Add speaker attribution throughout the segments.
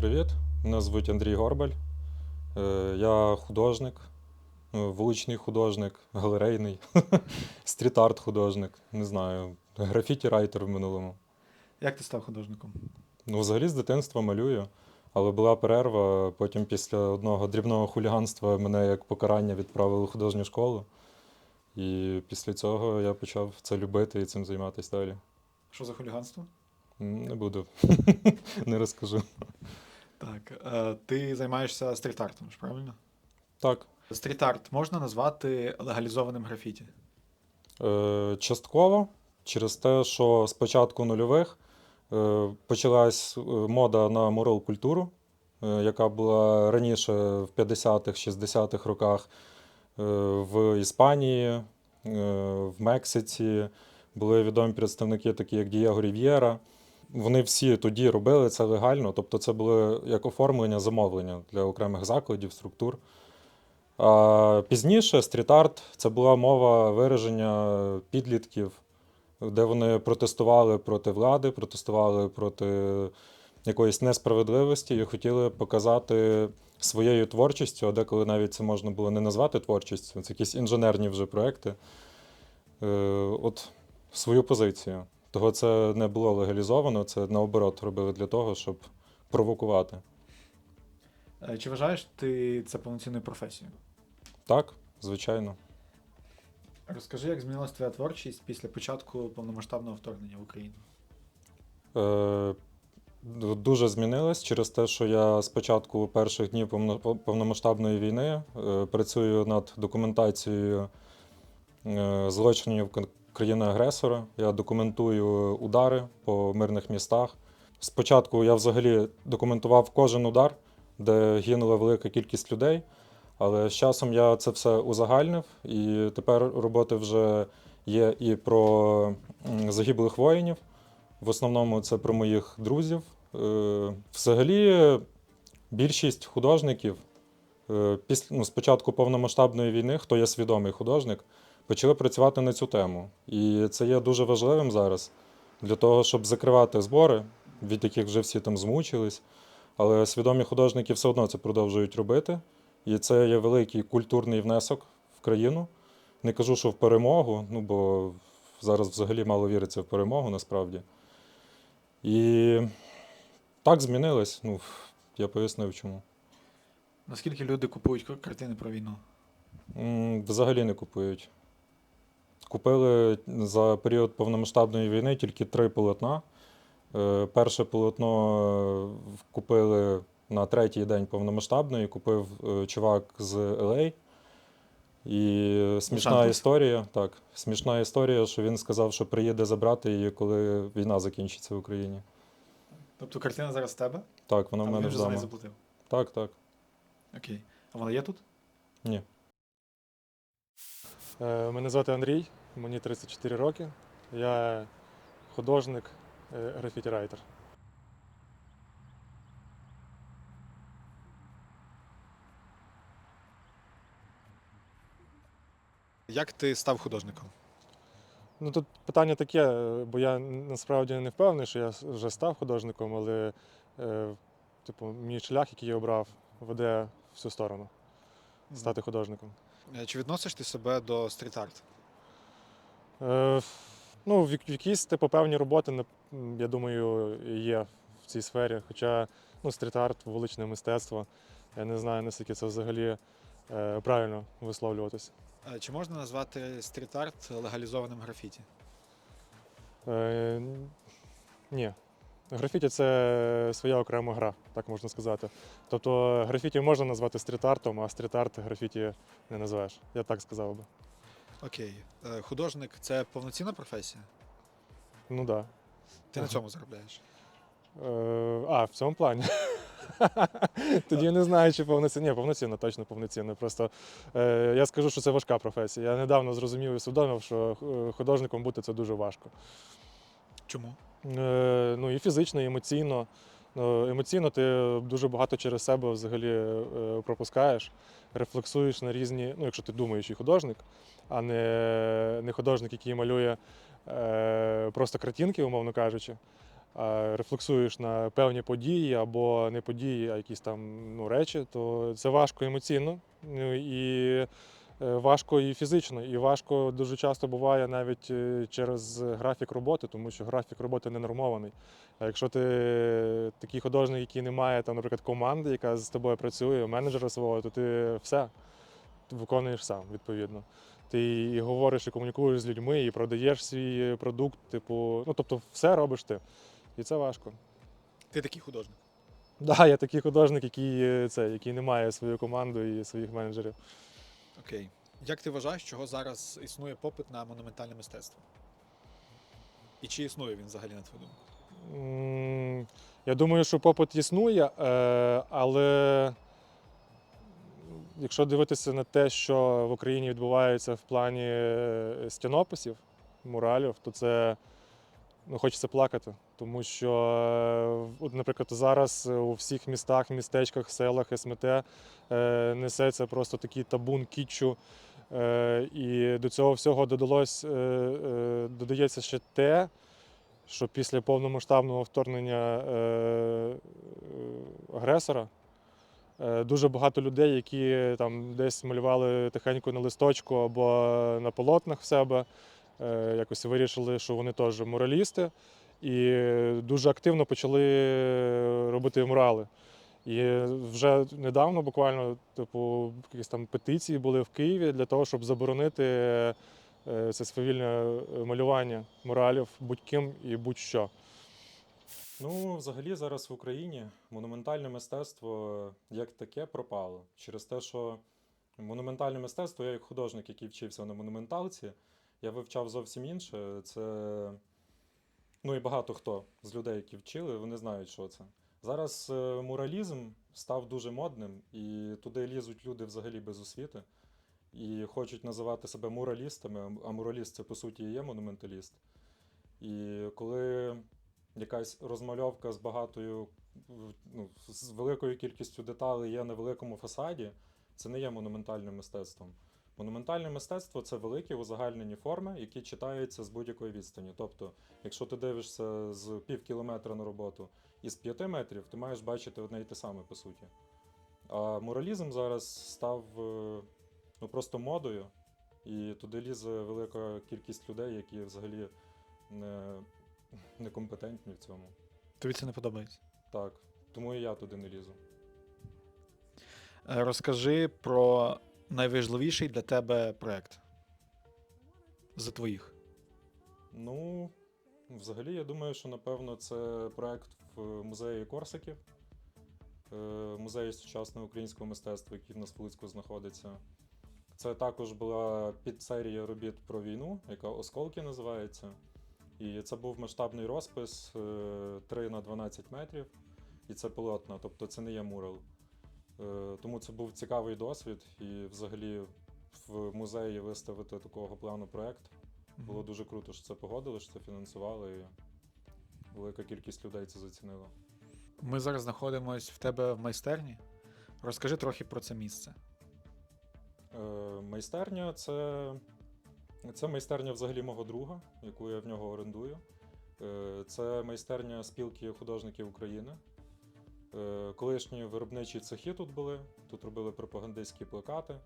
Speaker 1: Привіт, мене звуть Андрій Горбаль. Е, Я художник, е, вуличний художник, галерейний, стріт-арт художник, не знаю, графіті-райтер в минулому.
Speaker 2: Як ти став художником?
Speaker 1: Ну, взагалі з дитинства малюю, але була перерва. Потім після одного дрібного хуліганства мене як покарання відправили в художню школу. І після цього я почав це любити і цим займатися далі.
Speaker 2: Що за хуліганство?
Speaker 1: Не буду, не розкажу.
Speaker 2: Так, е, ти займаєшся стріт-артом, ж правильно?
Speaker 1: Так,
Speaker 2: Стріт-арт можна назвати легалізованим графіті.
Speaker 1: Е, Частково через те, що з початку нульових е, почалась е, мода на мурал культуру, е, яка була раніше в 50-х, 60-х роках е, в Іспанії, е, в Мексиці. Були відомі представники, такі як Дієго Рів'єра. Вони всі тоді робили це легально, тобто це було як оформлення замовлення для окремих закладів, структур. А пізніше стріт-арт це була мова вираження підлітків, де вони протестували проти влади, протестували проти якоїсь несправедливості і хотіли показати своєю творчістю, а деколи навіть це можна було не назвати творчістю, це якісь інженерні вже проекти. Е, От свою позицію. Того це не було легалізовано, це наоборот робили для того, щоб провокувати.
Speaker 2: Е, Чи вважаєш ти це повноцінною професією?
Speaker 1: Так, звичайно.
Speaker 2: Розкажи, як змінилася твоя творчість після початку повномасштабного вторгнення в Україну?
Speaker 1: Е, Дуже змінилось через те, що я з початку перших днів повномасштабної війни е, працюю над документацією е, злочинів країни-агресора. Я документую удари по мирних містах. Спочатку я взагалі документував кожен удар, де гинула велика кількість людей. Але з часом я це все узагальнив, і тепер роботи вже є і про загиблих воїнів. В основному це про моїх друзів. Е, Взагалі, більшість художників е, після ну, з початку повномасштабної війни, хто є свідомий художник, почали працювати на цю тему. І це є дуже важливим зараз для того, щоб закривати збори, від яких вже всі там змучились. Але свідомі художники все одно це продовжують робити. І це є великий культурний внесок в країну. Не кажу, що в перемогу, ну бо зараз взагалі мало віриться в перемогу насправді. І так змінилось. Ну, я пояснив чому.
Speaker 2: Наскільки люди купують картини про війну?
Speaker 1: Взагалі не купують. Купили за період повномасштабної війни тільки три полотна. Е, Перше полотно е, купили на третій день повномасштабної, купив е, чувак з LA. І смішна
Speaker 2: Лос-Анджелес?
Speaker 1: історія, так, смішна історія, що він сказав, що приїде забрати її, коли війна закінчиться в Україні.
Speaker 2: Тобто картина зараз в тебе,
Speaker 1: Так, вона в мене
Speaker 2: він вже за неї заплатив.
Speaker 1: Так, так.
Speaker 2: Окей. А вона є тут?
Speaker 1: Ні.
Speaker 3: Мене звати Андрій, мені 34 роки. Я художник, е, графіті-райтер.
Speaker 2: Як ти став художником?
Speaker 3: Ну тут питання таке, е, бо я насправді не впевнений, що я вже став художником, але е, типу, мій шлях, який я обрав, веде в цю сторону стати художником.
Speaker 2: Е, Чи відносиш ти себе до стріт-арт?
Speaker 3: Е, ну, якісь типу, певні роботи, я думаю, є в цій сфері. Хоча ну, стріт-арт, вуличне мистецтво, я не знаю, наскільки це взагалі е, правильно висловлюватися.
Speaker 2: Чи можна назвати стріт-арт легалізованим графіті?
Speaker 3: Е, ні. Графіті це своя окрема гра, так можна сказати. Тобто графіті можна назвати стріт-артом, а стріт-арт графіті не називаєш. Я так сказав би.
Speaker 2: Окей. Е, Художник це повноцінна професія?
Speaker 3: Ну так.
Speaker 2: Ти на цьому заробляєш?
Speaker 3: Да. Е, а, в цьому плані. Тоді я не знаю, чи повноцінно. Ні, повноцінно, точно повноцінно. Просто е, я скажу, що це важка професія. Я недавно зрозумів і усвідомив, що е, художником бути це дуже важко.
Speaker 2: Чому?
Speaker 3: Е, ну і фізично, і емоційно. Ну, емоційно ти дуже багато через себе взагалі е, пропускаєш, рефлексуєш на різні, ну, якщо ти думаючий художник, а не, не художник, який малює е, просто картинки, умовно кажучи. а рефлексуєш на певні події або не події, а якісь там ну, речі, то це важко емоційно ну, і е, важко і фізично. І важко дуже часто буває навіть е, через графік роботи, тому що графік роботи не нормований. А якщо ти такий художник, який не має там, наприклад, команди, яка з тобою працює, менеджера свого, то ти все виконуєш сам, відповідно. Ти і говориш, і комунікуєш з людьми, і продаєш свій продукт, типу, ну тобто все робиш ти. І це важко.
Speaker 2: Ти такий художник.
Speaker 3: Да, я такий художник, який, е, це, який не має свою команду і своїх менеджерів.
Speaker 2: Окей. Як ти вважаєш, чого зараз існує попит на монументальне мистецтво? І чи існує він взагалі на твою думку?
Speaker 3: Я думаю, що попит існує, е, але якщо дивитися на те, що в Україні відбувається в плані е, стінописів, муралів, то це ну, хочеться плакати. Тому що, е, наприклад, зараз у всіх містах, містечках, селах СМТ е, несеться просто такий табун кітчу. І до цього всього додалось, додається ще те, що після повномасштабного вторгнення агресора дуже багато людей, які там десь малювали тихенько на листочку або на полотнах в себе, е, якось вирішили, що вони теж моралісти, і дуже активно почали робити мурали. І вже недавно, буквально, типу, якісь там петиції були в Києві для того, щоб заборонити е, це свавільне малювання муралів будь-ким і будь-що.
Speaker 1: Ну, взагалі, зараз в Україні монументальне мистецтво як таке пропало. Через те, що монументальне мистецтво, я як художник, який вчився на монументалці, я вивчав зовсім інше. Це ну і багато хто з людей, які вчили, вони знають, що це. Зараз е, муралізм став дуже модним, і туди лізуть люди взагалі без освіти і хочуть називати себе муралістами, а мураліст це по суті і є монументаліст. І коли якась розмальовка з багатою, ну, з великою кількістю деталей є на великому фасаді, це не є монументальним мистецтвом. Монументальне мистецтво це великі узагальнені форми, які читаються з будь-якої відстані. Тобто, якщо ти дивишся з пів кілометра на роботу і з п'яти метрів, ти маєш бачити одне і те саме по суті. А муралізм зараз став е, ну, просто модою, і туди лізе велика кількість людей, які взагалі не, некомпетентні в цьому.
Speaker 2: Тобі це не подобається?
Speaker 1: Так, тому і я туди не лізу.
Speaker 2: Е, Розкажи про найважливіший для тебе проєкт. За твоїх.
Speaker 1: Ну, взагалі, я думаю, що напевно це проект в музеї Корсаків, е, музеї сучасного українського мистецтва, який в нас в Луцьку знаходиться. Це також була підсерія робіт про війну, яка Осколки називається. І це був масштабний розпис е, 3 на 12 метрів, і це полотна, тобто це не є мурал. Е, Тому це був цікавий досвід, і взагалі в музеї виставити такого плану проект. Було дуже круто, що це погодили, що це фінансували, і велика кількість людей це зацінила.
Speaker 2: Ми зараз знаходимося в тебе в майстерні. Розкажи трохи про це місце.
Speaker 1: Е, майстерня це, це майстерня взагалі мого друга, яку я в нього орендую. Е, це майстерня спілки художників України. Е, колишні виробничі цехи тут були, тут робили пропагандистські плакати.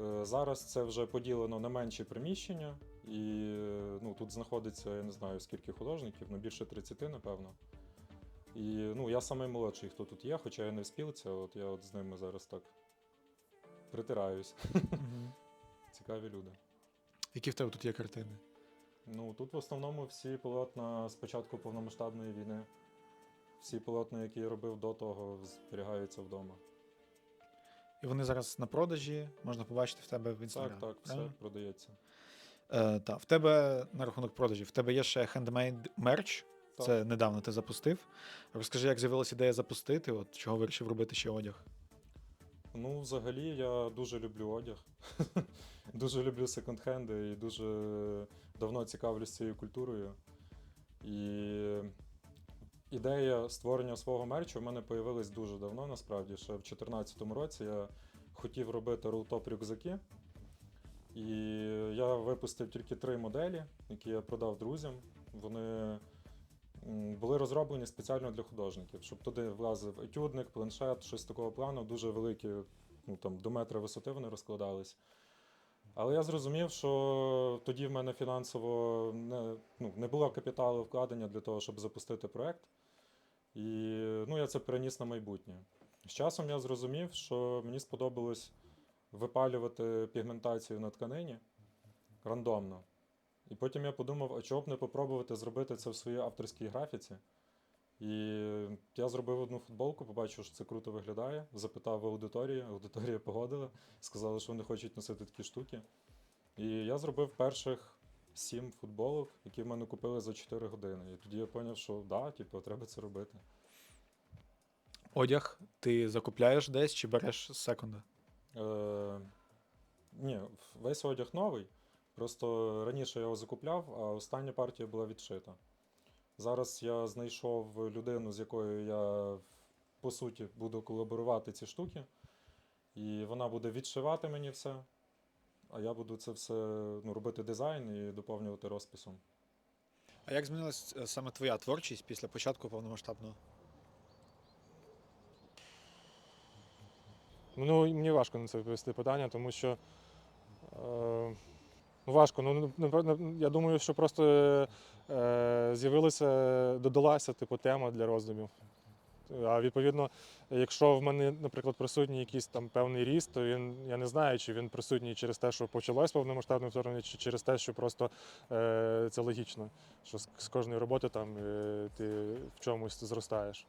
Speaker 1: Е, зараз це вже поділено на менші приміщення, і ну, тут знаходиться, я не знаю скільки художників, ну більше 30, напевно. І ну, я самий молодший, хто тут є, хоча я не в спілці, от я от з ними зараз так притираюсь. Цікаві люди.
Speaker 2: Які в тебе тут є картини?
Speaker 1: Ну, тут в основному всі полотна з початку повномасштабної війни. Всі полотна, які я робив до того, зберігаються вдома.
Speaker 2: І вони зараз на продажі, можна побачити в тебе в
Speaker 1: Так,
Speaker 2: інстаграм.
Speaker 1: так, все
Speaker 2: правильно?
Speaker 1: продається.
Speaker 2: Е, та, в тебе на рахунок продажів, в тебе є ще хендмейд мерч.
Speaker 1: Так.
Speaker 2: Це недавно ти запустив. Розкажи, як з'явилася ідея запустити, от чого вирішив робити ще одяг.
Speaker 1: Ну, взагалі, я дуже люблю одяг. дуже люблю секонд-хенди і дуже давно цікавлюсь цією культурою. І ідея створення свого мерчу в мене появилась дуже давно, насправді. Ще в 2014 році я хотів робити рултоп рюкзаки. І я випустив тільки три моделі, які я продав друзям. Вони були розроблені спеціально для художників, щоб туди влазив етюдник, планшет, щось такого плану, дуже великі, ну там до метра висоти вони розкладались. Але я зрозумів, що тоді в мене фінансово не, ну, не було капіталу вкладення для того, щоб запустити проект. І ну, я це переніс на майбутнє. З часом я зрозумів, що мені сподобалось випалювати пігментацію на тканині рандомно. І потім я подумав, а чого б не попробувати зробити це в своїй авторській графіці. І я зробив одну футболку, побачив, що це круто виглядає. Запитав в аудиторії, аудиторія погодила, сказали, що вони хочуть носити такі штуки. І я зробив перших сім футболок, які в мене купили за 4 години. І тоді я зрозумів, що да, типу, треба це робити.
Speaker 2: Одяг ти закупляєш десь чи береш з секонда?
Speaker 1: Е, ні, весь одяг новий. Просто раніше я його закупляв, а остання партія була відшита. Зараз я знайшов людину, з якою я по суті буду колаборувати ці штуки. І вона буде відшивати мені все. А я буду це все ну, робити дизайн і доповнювати розписом.
Speaker 2: А як змінилась е, саме твоя творчість після початку повномасштабного?
Speaker 3: Ну, мені важко на це відповісти питання, тому що е, важко. Ну, напевно, я думаю, що просто е, з'явилася, додалася типу, тема для роздумів. А відповідно, якщо в мене, наприклад, присутній якийсь там певний ріст, то він, я не знаю, чи він присутній через те, що почалось повномасштабне вторгнення, чи через те, що просто е, це логічно, що з, з кожної роботи там е, ти в чомусь зростаєш.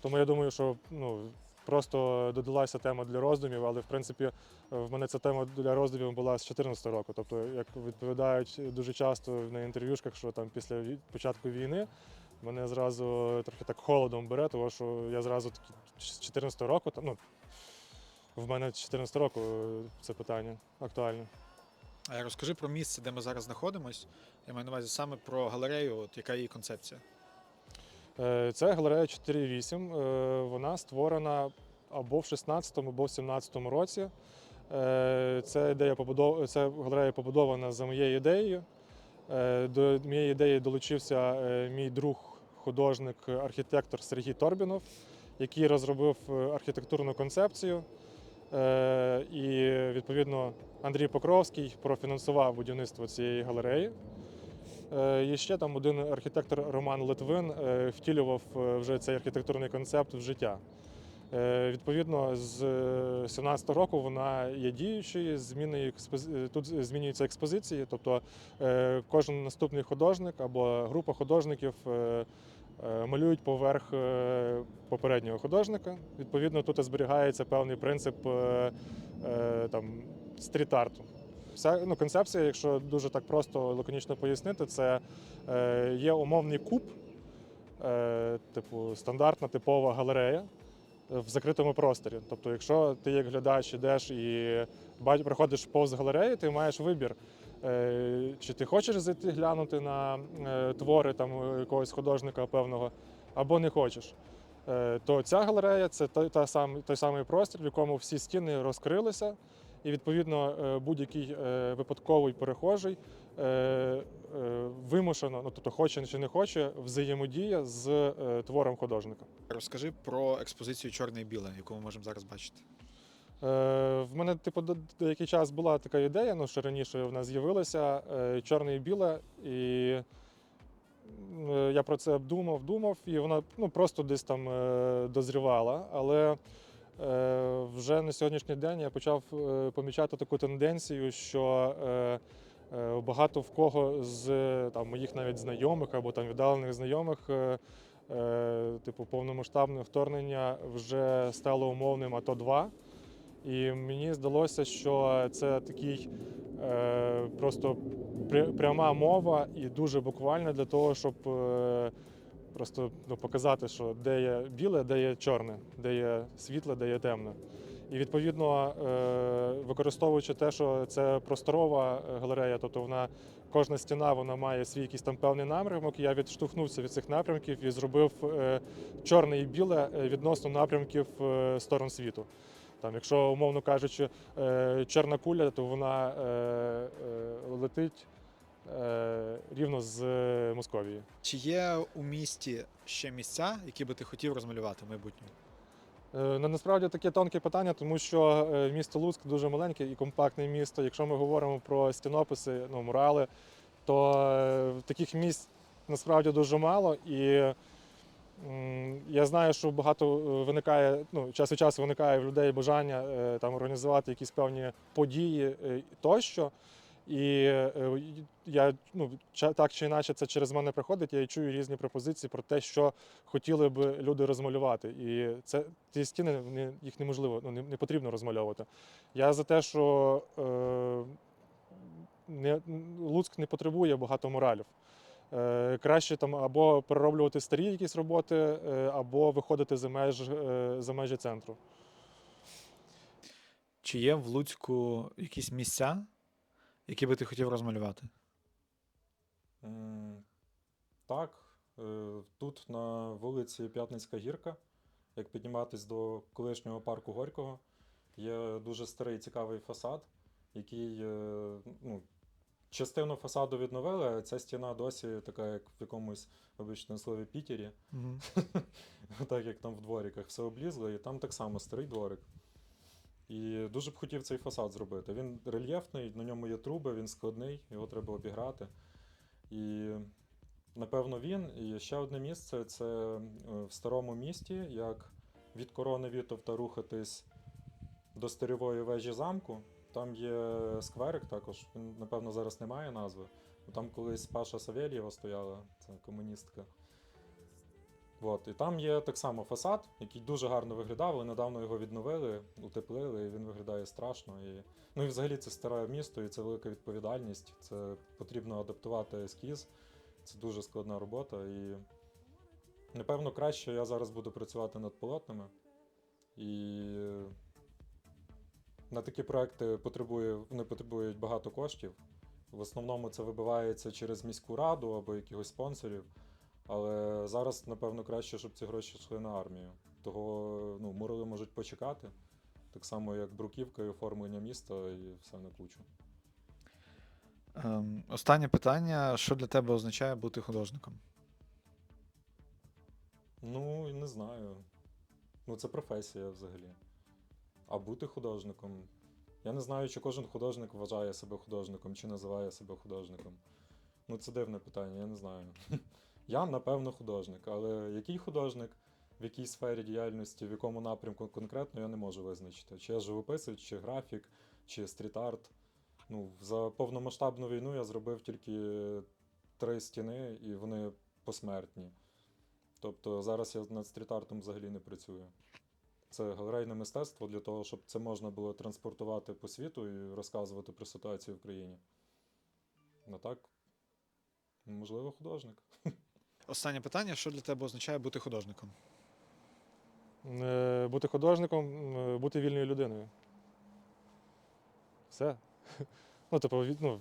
Speaker 3: Тому я думаю, що ну, просто додалася тема для роздумів, але в принципі в мене ця тема для роздумів була з 2014 року. Тобто, як відповідають дуже часто на інтерв'юшках, що там після початку війни мене зразу трохи так холодом бере, тому що я зразу з 2014 року, ну, в мене з 2014 року це питання актуальне.
Speaker 2: А розкажи про місце, де ми зараз знаходимось. Я маю на увазі саме про галерею, от яка її концепція.
Speaker 3: Е, Це галерея 4.8. Е, Вона створена або в 16-му, або в 17-му році. Е, Це, ідея побудов... це галерея побудована за моєю ідеєю. До моєї ідеї долучився мій друг, художник, архітектор Сергій Торбінов, який розробив архітектурну концепцію. І відповідно Андрій Покровський профінансував будівництво цієї галереї. Е, І ще там один архітектор Роман Литвин е, втілював е, вже цей архітектурний концепт в життя. Е, Відповідно, з 2017 року вона є діючою, експози- тут змінюються експозиції, тобто е, кожен наступний художник або група художників е, е, малюють поверх е, попереднього художника. Відповідно, тут зберігається певний принцип е, е, там, стріт-арту. Вся ну, концепція, якщо дуже так просто лаконічно пояснити, це е, є умовний куб, е, типу стандартна типова галерея в закритому просторі. Тобто, якщо ти як глядач ідеш і проходиш повз галереї, ти маєш вибір. е, Чи ти хочеш зайти глянути на е, твори там якогось художника певного, або не хочеш. Е, То ця галерея це той, та сам, той самий простір, в якому всі стіни розкрилися, і відповідно е, будь-який е, випадковий перехожий е, вимушено, ну тобто хоче чи не хоче, взаємодія з твором художника.
Speaker 2: Розкажи про експозицію Чорне і біле, яку ми можемо зараз бачити.
Speaker 3: В мене, типу, деякий час була така ідея, ну, що раніше в нас з'явилася чорне і біле, і я про це обдумав, думав, і вона ну, просто десь там дозрівала. Але вже на сьогоднішній день я почав е, помічати таку тенденцію, що е, е, багато в кого з там, моїх навіть знайомих або там віддалених знайомих. е, е, Типу, повномасштабне вторгнення вже стало умовним АТО 2 і мені здалося, що це такий е, просто пряма мова і дуже буквальна для того, щоб е, просто ну, показати, що де є біле, де є чорне, де є світле, де є темне. І відповідно, е, використовуючи те, що це просторова е, галерея, тобто вона кожна стіна вона має свій якийсь там певний напрямок. Я відштовхнувся від цих напрямків і зробив е, чорне і біле відносно напрямків сторон світу. Там, якщо, умовно кажучи, чорна куля, то вона летить рівно з Московії.
Speaker 2: Чи є у місті ще місця, які би ти хотів розмалювати в майбутньому?
Speaker 3: Е, Насправді таке тонке питання, тому що е, місто Луцьк дуже маленьке і компактне місто. Якщо ми говоримо про стінописи, ну, мурали, то е, таких місць насправді дуже мало. І я знаю, що багато е, виникає, ну, час від часу виникає в людей бажання е, там організувати якісь певні події е, тощо. І е, я ну, так чи інакше це через мене приходить. Я чую різні пропозиції про те, що хотіли б люди розмалювати. І це ці стіни їх неможливо, ну не потрібно розмальовувати. Я за те, що е, не, Луцьк не потребує багато моралів. Е, краще там або перероблювати старі якісь роботи, е, або виходити за, меж, е, за межі центру.
Speaker 2: Чи є в Луцьку якісь місця, які би ти хотів розмалювати?
Speaker 1: М, Так, е, тут на вулиці П'ятницька гірка, як підніматись до колишнього парку Горького, є дуже старий цікавий фасад, який е, ну, частину фасаду відновили, а ця стіна досі така, як в якомусь, вибачте на слові, Пітері,
Speaker 2: Угу.
Speaker 1: так як там в двориках все облізло, і там так само старий дворик. І дуже б хотів цей фасад зробити. Він рельєфний, на ньому є труби, він складний, його треба обіграти. І напевно він. І ще одне місце це е, в старому місті, як від корони Вітовта рухатись до старової вежі замку. Там є скверик також. Він, напевно, зараз не має назви. Там колись Паша Савєлєва стояла, це комуністка. От, і там є так само фасад, який дуже гарно виглядав, але недавно його відновили, утеплили, і він виглядає страшно. І... Ну і взагалі це старе місто, і це велика відповідальність. Це потрібно адаптувати ескіз. Це дуже складна робота. І напевно краще я зараз буду працювати над полотнами. І на такі проекти потребує, вони потребують багато коштів. В основному це вибивається через міську раду або якихось спонсорів. Але зараз, напевно, краще, щоб ці гроші йшли на армію. Того ну, мурали можуть почекати. Так само, як бруківка і оформлення міста, і все на кучу.
Speaker 2: Ем, останнє питання: що для тебе означає бути художником?
Speaker 1: Ну, не знаю. Ну, це професія взагалі. А бути художником. Я не знаю, чи кожен художник вважає себе художником, чи називає себе художником. Ну, це дивне питання, я не знаю. Я, напевно, художник, але який художник, в якій сфері діяльності, в якому напрямку конкретно, я не можу визначити. Чи я живописець, чи графік, чи стріт-арт. Ну, за повномасштабну війну я зробив тільки три стіни, і вони посмертні. Тобто зараз я над стріт-артом взагалі не працюю. Це галерейне мистецтво для того, щоб це можна було транспортувати по світу і розказувати про ситуацію в країні. Ну так, можливо, художник.
Speaker 2: Останнє питання: що для тебе означає бути художником?
Speaker 3: Е, Бути художником, бути вільною людиною. Все. Ну, типу, ну,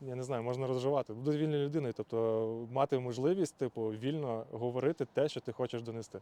Speaker 3: я не знаю, можна розживати. Бути вільною людиною, тобто мати можливість, типу, вільно говорити те, що ти хочеш донести.